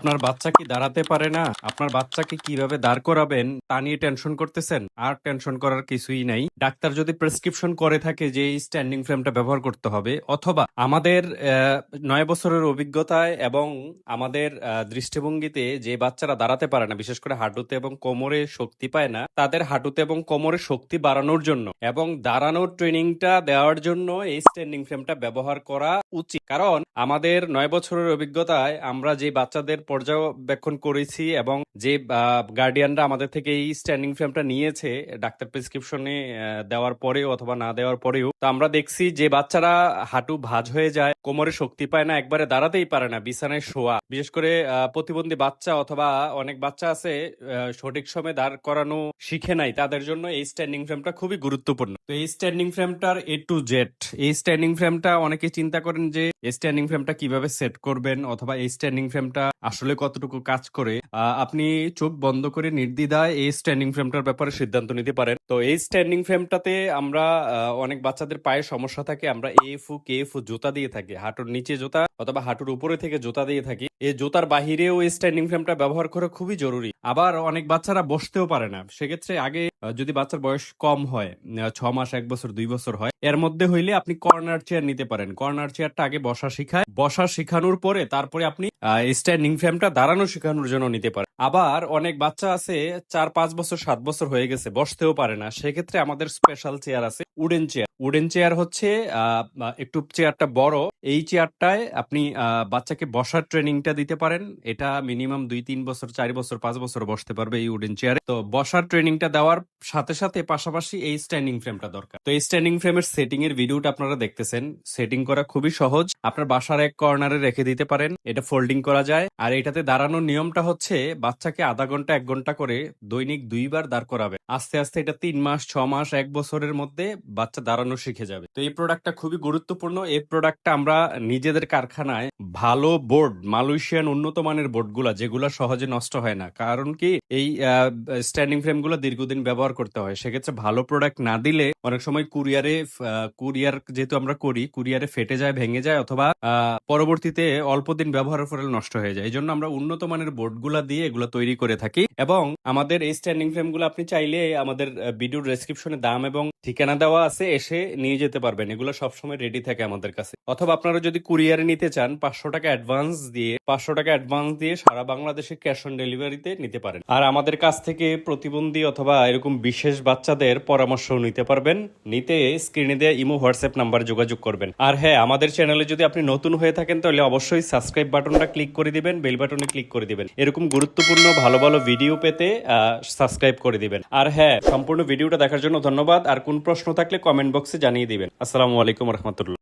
আপনার বাচ্চা কি দাঁড়াতে পারে না? আপনার বাচ্চাকে কীভাবে দাঁড় করাবেন তা নিয়ে টেনশন করতেছেন? আর টেনশন করার কিছুই নাই। ডাক্তার যদি প্রেসক্রিপশন করে থাকে যে এই স্ট্যান্ডিং ফ্রেমটা ব্যবহার করতে হবে, অথবা আমাদের নয় বছরের অভিজ্ঞতায় এবং আমাদের দৃষ্টিভঙ্গিতে যে বাচ্চারা দাঁড়াতে পারে না, বিশেষ করে হাঁটুতে এবং কোমরে শক্তি পায় না, তাদের হাঁটুতে এবং কোমরে শক্তি বাড়ানোর জন্য এবং দাঁড়ানোর ট্রেনিংটা দেওয়ার জন্য এই স্ট্যান্ডিং ফ্রেমটা ব্যবহার করা উচিত। কারণ আমাদের নয় বছরের অভিজ্ঞতায় আমরা যে বাচ্চাদের পর্যবেক্ষণ করেছি এবং যে গার্ডিয়ানরা আমাদের থেকে এই স্ট্যান্ডিং ফ্রেমটা নিয়েছে ডাক্তার প্রেসক্রিপশনে দেওয়ার পরেও অথবা না দেওয়ার পরেও তো আমরা দেখছি যে বাচ্চারা হাঁটু ভাঁজ হয়ে যায় কোমরে শক্তি পায় না একবারে দাঁড়াতেই পারে না বিছানায় শোয়া। বিশেষ করে প্রতিবন্ধী বাচ্চা অথবা অনেক বাচ্চা আছে সঠিক সময় দাঁড় করানো শিখে নাই তাদের জন্য এই স্ট্যান্ডিং ফ্রেমটা খুবই গুরুত্বপূর্ণ। তো এই স্ট্যান্ডিং ফ্রেমটার এ টু জেড এই স্ট্যান্ডিং ফ্রেমটা অনেকে চিন্তা করেন যে স্ট্যান্ডিং ফ্রেমটা কীভাবে সেট করবেন অথবা এই স্ট্যান্ডিং ফ্রেমটা আসলে কতটুকু কাজ করে? আহ, আপনি চোখ বন্ধ করে নির্দ্বিধায় এই স্ট্যান্ডিং ফ্রেমটার ব্যাপারে সিদ্ধান্ত নিতে পারেন। তো এই স্ট্যান্ডিং ফ্রেমটাতে আমরা অনেক বাচ্চাদের পায়ে সমস্যা থাকে। আমরা এফু কেএফু জুতা দিয়ে থাকি। হাঁটুর নিচে জুতা অথবা হাঁটুর উপরে থেকে জুতা দিয়ে থাকি। এই জুতার বাহিরেও এই স্ট্যান্ডিং ফ্রেমটা ব্যবহার করা খুবই জরুরি। আবার অনেক বাচ্চারা বসতেও পারে না। সেক্ষেত্রে আগে যদি বাচ্চার বয়স কম হয় ছ মাস, এক বছর, দুই বছর হয়, এর মধ্যে হইলে আপনি কর্নার চেয়ার নিতে পারেন। কর্নার চেয়ারটা আগে বসা শিখায়। বসা শেখানোর পরে তারপরে আপনি স্ট্যান্ডিং ফ্রেমটা দাঁড়ানো শেখানোর জন্য নিতে পারেন। আবার অনেক বাচ্চা আছে, চার, পাঁচ বছর, সাত বছর হয়ে গেছে, বসতেও পারে না। সেক্ষেত্রে আমাদের স্পেশাল চেয়ার আছে উডেন চেয়ার উডেন চেয়ার হচ্ছে একটু চেয়ারটা বড়। এই চেয়ারটায় আপনি বাচ্চাকে বসার ট্রেনিংটা দিতে পারেন। এটা মিনিমাম দুই, তিন বছর, চার বছর, পাঁচ বছর বসতে পারবে এই উডেন চেয়ারে তো বসার ট্রেনিংটা দেওয়ার সাথে সাথে পাশাপাশি এই স্ট্যান্ডিং ফ্রেমটা দরকার। তো এই স্ট্যান্ডিং ফ্রেমের সেটিং এর ভিডিওটা আপনারা দেখতেছেন। সেটিং করা খুবই সহজ। আপনার বাসার এক কর্নারে রেখে দিতে পারেন। এটা ফোল্ডিং করা যায়। আর এটাতে দাঁড়ানোর নিয়মটা হচ্ছে, বাচ্চাকে আধা ঘণ্টা, এক ঘণ্টা করে দৈনিক দুইবার দাঁড় করাবে। আস্তে আস্তে এটা তিন মাস, ছ মাস, এক বছরের মধ্যে বাচ্চা দাঁড়ানো শিখে যাবে। তো এই প্রোডাক্টটা খুবই গুরুত্বপূর্ণ। এই প্রোডাক্টটা আমরা নিজেদের কারখানায় ভালো বোর্ড মালয়েশিয়ান উন্নত মানের বোর্ডগুলা যেগুলো সহজে নষ্ট হয় না। কারণ কি? এই স্ট্যান্ডিং ফ্রেমগুলো দীর্ঘদিন ব্যবহার করতে হয়। সেক্ষেত্রে ভালো প্রোডাক্ট না দিলে অনেক সময় কুরিয়ারে কুরিয়ার যেহেতু আমরা করি কুরিয়ারে ফেটে যায়, ভেঙে যায় অথবা পরবর্তীতে অল্প দিন ব্যবহারের ফলে নষ্ট হয়ে যায়। এই জন্য আমরা উন্নত মানের বোর্ডগুলা দিয়ে এগুলো তৈরি করে থাকি এবং আমাদের এই স্ট্যান্ডিং ফ্রেমগুলো আপনি চাইলে আমাদের ভিডিও ডেসক্রিপশনে দাম এবং ঠিকানা দেওয়া আছে। এসে নিয়ে যেতে পারবেন। এগুলো সবসময় রেডি থাকে আমাদের কাছে। অথবা আপনারা যদি কুরিয়ারে নিতে চান, পাঁচশো টাকা অ্যাডভান্স দিয়ে, পাঁচশো টাকা অ্যাডভান্স দিয়ে সারা বাংলাদেশে ক্যাশ অন ডেলিভারিতে নিতে পারেন। আর আমাদের কাছ থেকে প্রতিবন্ধী অথবা এরকম বিশেষ বাচ্চাদের পরামর্শ নিতে পারবেন। নিতে স্ক্রিনে দেওয়া ইমো, হোয়াটসঅ্যাপ নাম্বার যোগাযোগ করবেন। আর হ্যাঁ আমাদের চ্যানেলে যদি আপনি নতুন হয়ে থাকেন, তাহলে অবশ্যই সাবস্ক্রাইব বাটনটা ক্লিক করে দিবেন বেল বাটনে ক্লিক করে দিবেন। এরকম গুরুত্বপূর্ণ, ভালো ভালো ভিডিও পেতে সাবস্ক্রাইব করে দিবেন। আর হ্যাঁ সম্পূর্ণ ভিডিওটা দেখার জন্য ধন্যবাদ। আর কোন প্রশ্ন থাকলে কমেন্ট বক্সে জানিয়ে দিবেন। আসসালামু আলাইকুম রহমতুল্লাহ।